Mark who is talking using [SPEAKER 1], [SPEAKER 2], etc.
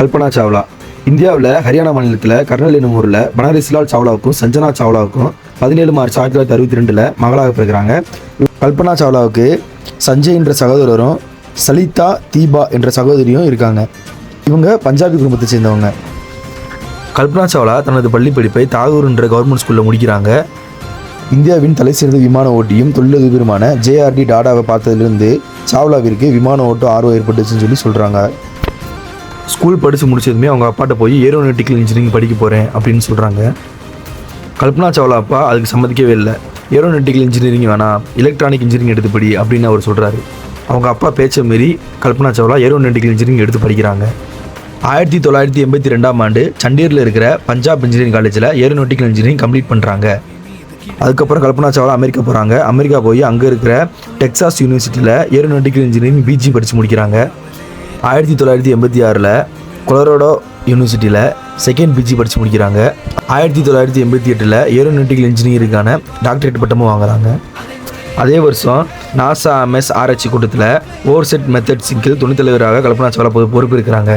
[SPEAKER 1] கல்பனா சாவ்லா. இந்தியாவில் ஹரியானா மாநிலத்தில் கர்னல் என்னும் ஊரில் பனாரஸ்லால் சாவ்லாவுக்கும் சஞ்சனா சாவ்லாவுக்கும் பதினேழு மார்ச் ஆயிரத்தி தொள்ளாயிரத்தி அறுபத்தி ரெண்டில் மகளாக பிறகுறாங்க கல்பனா சாவ்லாவுக்கு சஞ்சய் என்ற சகோதரரும் சலிதா தீபா என்ற சகோதரியும் இருக்காங்க. இவங்க பஞ்சாபி குடும்பத்தை சேர்ந்தவங்க. கல்பனா சாவ்லா தனது பள்ளி படிப்பை தாகூர் என்ற கவர்மெண்ட் ஸ்கூலில் முடிக்கிறாங்க. இந்தியாவின் தலை சிறந்த விமான ஓட்டியும் தொழிலதிபருமான ஜேஆர்டி டாடாவை பார்த்ததிலிருந்து சாவ்லாவிற்கு விமான ஓட்டம் ஆர்வம் ஏற்பட்டுச்சுன்னு சொல்லி சொல்கிறாங்க ஸ்கூல் படித்து முடிச்சதுமே அவங்க அப்பாட்ட போய் ஏரோனெட்டிக்கல் இன்ஜினியரிங் படிக்க போகிறேன் அப்படின்னு சொல்கிறாங்க கல்பனா சாவ்லா அப்பா அதுக்கு சம்மதிக்கவே இல்லை. ஏரோனெட்டிக்கல் இன்ஜினியரிங் வேணாம் எலக்ட்ரானிக் இன்ஜினியரிங் எடுத்து படி அப்படின்னு அவர் சொல்கிறாரு அவங்க அப்பா பேச்சை மீறி கல்பனா சாவ்லா ஏரோநாட்டிக்கல் இன்ஜினியரிங் எடுத்து படிக்கிறாங்க. ஆயிரத்தி தொள்ளாயிரத்தி எண்பத்தி ரெண்டாம் ஆண்டு சண்டிகரில் இருக்கிற பஞ்சாப் இன்ஜினியரிங் காலேஜில் ஏரோநாட்டிக்கல் இன்ஜினியரிங் கம்ப்ளீட் பண்ணுறாங்க அதுக்கப்புறம் கல்பனா சாவ்லா அமெரிக்கா போகிறாங்க அமெரிக்கா போய் அங்கே இருக்கிற டெக்ஸாஸ் யூனிவர்சிட்டியில் ஏரோனெட்டிக்கல் இன்ஜினியரிங் பிஜி படித்து முடிக்கிறாங்க. ஆயிரத்தி தொள்ளாயிரத்தி எண்பத்தி ஆறில் கொலரோடோ யூனிவர்சிட்டியில் செகண்ட் பிஜி படித்து முடிக்கிறாங்க. ஆயிரத்தி தொள்ளாயிரத்தி எண்பத்தி எட்டில் ஏரோநாட்டிக்கல் இன்ஜினியரிங்கான டாக்டரேட் பட்டமும் வாங்குறாங்க. அதே வருஷம் நாசா எம்எஸ் ஆராய்ச்சி கூட்டத்தில் ஓவர்செட் மெத்தட் சிங்கிள் துணைத்தலைவராக கல்பனா சாவ்லா பொறுப்பு இருக்கிறாங்க.